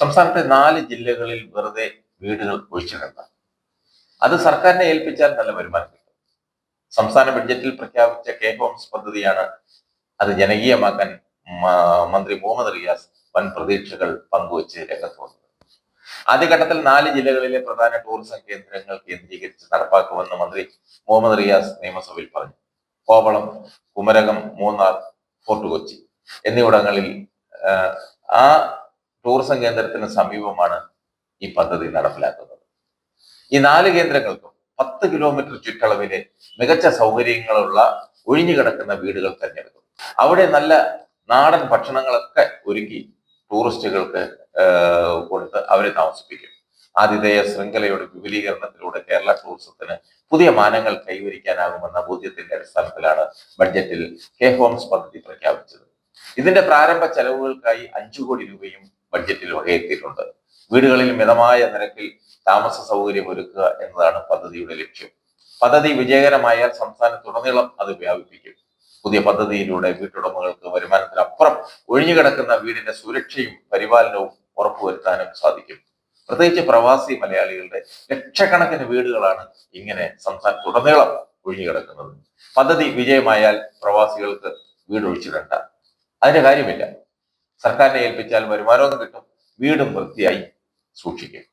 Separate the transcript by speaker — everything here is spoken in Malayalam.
Speaker 1: സംസ്ഥാനത്തെ നാല് ജില്ലകളിൽ വെറുതെ വീടുകൾ ഒഴിച്ചിടണ്ട. അത് സർക്കാരിനെ ഏൽപ്പിച്ചാൽ നല്ല വരുമാനം കിട്ടും. സംസ്ഥാന ബഡ്ജറ്റിൽ പ്രഖ്യാപിച്ച കെ ഹോംസ് പദ്ധതിയാണ് അത് ജനകീയമാക്കാൻ മന്ത്രി മുഹമ്മദ് റിയാസ് വൻ പ്രതീക്ഷകൾ പങ്കുവച്ച് രംഗത്ത് വന്നത്. ആദ്യഘട്ടത്തിൽ നാല് ജില്ലകളിലെ പ്രധാന ടൂറിസം കേന്ദ്രങ്ങൾ കേന്ദ്രീകരിച്ച് നടപ്പാക്കുമെന്ന് മന്ത്രി മുഹമ്മദ് റിയാസ് നിയമസഭയിൽ പറഞ്ഞു. കോവളം കുമരകം മൂന്നാർ ഫോർട്ട് കൊച്ചി എന്നിവിടങ്ങളിൽ ആ ടൂറിസം കേന്ദ്രത്തിന് സമീപമാണ് ഈ പദ്ധതി നടപ്പിലാക്കുന്നത്. ഈ നാല് കേന്ദ്രങ്ങൾക്കും പത്ത് കിലോമീറ്റർ ചുറ്റളവിലെ മികച്ച സൗകര്യങ്ങളുള്ള ഒഴിഞ്ഞുകിടക്കുന്ന വീടുകൾ തിരഞ്ഞെടുക്കും. അവിടെ നല്ല നാടൻ ഭക്ഷണങ്ങളൊക്കെ ഒരുക്കി ടൂറിസ്റ്റുകൾക്ക് കൊടുത്ത് അവരെ താമസിപ്പിക്കും. ആതിഥേയ ശൃംഖലയുടെ വിപുലീകരണത്തിലൂടെ കേരള ടൂറിസത്തിന് പുതിയ മാനങ്ങൾ കൈവരിക്കാനാകുമെന്ന ബോധ്യത്തിന്റെ അടിസ്ഥാനത്തിലാണ് ബഡ്ജറ്റിൽ കെ ഹോംസ് പദ്ധതി പ്രഖ്യാപിച്ചത്. ഇതിന്റെ പ്രാരംഭ ചെലവുകൾക്കായി അഞ്ചു കോടി രൂപയും ബഡ്ജറ്റിൽ വകയെത്തിയിട്ടുണ്ട് വീടുകളിൽ മിതമായ നിരക്കിൽ താമസ സൗകര്യം ഒരുക്കുക എന്നതാണ് പദ്ധതിയുടെ ലക്ഷ്യം. പദ്ധതി വിജയകരമായാൽ സംസ്ഥാനത്തുടനീളം അത് വ്യാപിപ്പിക്കും. പുതിയ പദ്ധതിയിലൂടെ വീട്ടുടമകൾക്ക് വരുമാനത്തിനപ്പുറം ഒഴിഞ്ഞുകിടക്കുന്ന വീടിന്റെ സുരക്ഷയും പരിപാലനവും ഉറപ്പുവരുത്താനും സാധിക്കും. പ്രത്യേകിച്ച് പ്രവാസി മലയാളികളുടെ ലക്ഷക്കണക്കിന് വീടുകളാണ് ഇങ്ങനെ സംസ്ഥാനത്തുടനീളം ഒഴിഞ്ഞുകിടക്കുന്നത്. പദ്ധതി വിജയമായാൽ പ്രവാസികൾക്ക് വീട് ഒഴിച്ചിടണ്ട അതിന്റെ കാര്യമില്ല. സർക്കാരിനെ ഏൽപ്പിച്ചാൽ വരുമാനവും കിട്ടും. വീടും വൃത്തിയായി സൂക്ഷിക്കും